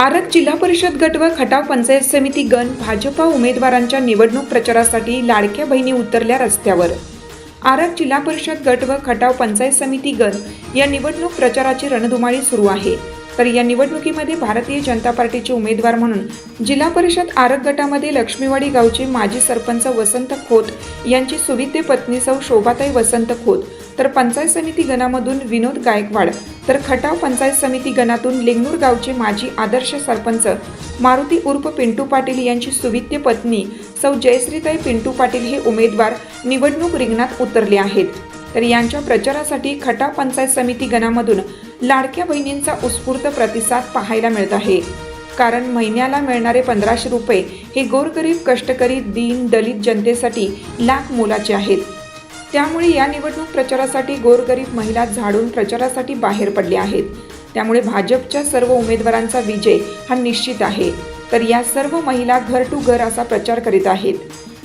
आरग जिल्हा परिषद गट व खटाव पंचायत समिती गण भाजपा उमेदवारांच्या निवडणूक प्रचारासाठी लाडक्या बहिणी उतरल्या रस्त्यावर. आरत जिल्हा परिषद गट व खटाव पंचायत समिती गण या निवडणूक प्रचाराची रणधुमाळी सुरू आहे. तर या निवडणुकीमध्ये भारतीय जनता पार्टीचे उमेदवार म्हणून जिल्हा परिषद आरग गटामध्ये लक्ष्मीवाडी गावचे माजी सरपंच वसंत खोत यांची सुविद्य पत्नी सौ शोभाताई वसंत खोत तर पंचायत समिती गणामधून विनोद गायकवाड तर खटाव पंचायत समिती गणातून लिंगनूर गावचे माजी आदर्श सरपंच मारुती उर्फ पिंटू पाटील यांची सुविद्य पत्नी सौ जयश्रीताई पिंटू पाटील हे उमेदवार निवडणूक रिंगणात उतरले आहेत. तर यांच्या प्रचारासाठी खटाव पंचायत समिती गणामधून लाडक्या बहिणींचा उत्स्फूर्त प्रतिसाद पाहायला मिळत आहे. कारण महिन्याला मिळणारे पंधराशे रुपये हे गोरगरीब कष्टकरी दीन दलित जनतेसाठी लाख मोलाचे आहेत. त्यामुळे या निवडणूक प्रचारासाठी गोरगरीब महिला झाडून प्रचारासाठी बाहेर पडल्या आहेत. त्यामुळे भाजपच्या सर्व उमेदवारांचा विजय हा निश्चित आहे. तर या सर्व महिला घर टू घर असा प्रचार करीत आहेत.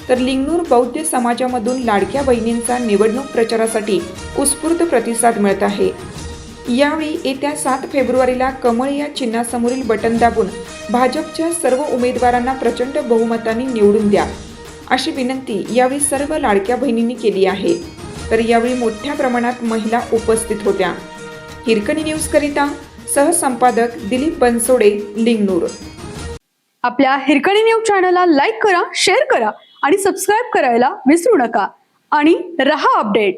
तर लिंगनूर बौद्ध समाजामधून लाडक्या बहिणींचा निवडणूक प्रचारासाठी उत्स्फूर्त प्रतिसाद मिळत आहे. यावेळी येत्या सात फेब्रुवारीला कमळ या चिन्हासमोरील बटन दाबून भाजपच्या सर्व उमेदवारांना प्रचंड बहुमताने निवडून द्या. अशी विनंती यावेळी सर्व लाडक्या बहिणींनी केली आहे. तर यावेळी मोठ्या प्रमाणात महिला उपस्थित होत्या. हिरकणी न्यूजकरिता सहसंपादक दिलीप बनसोडे लिंगनूर. आपल्या हिरकणी न्यूज चॅनलला लाईक करा शेअर करा आणि सबस्क्राईब करायला विसरू नका. आणि रहा अपडेट.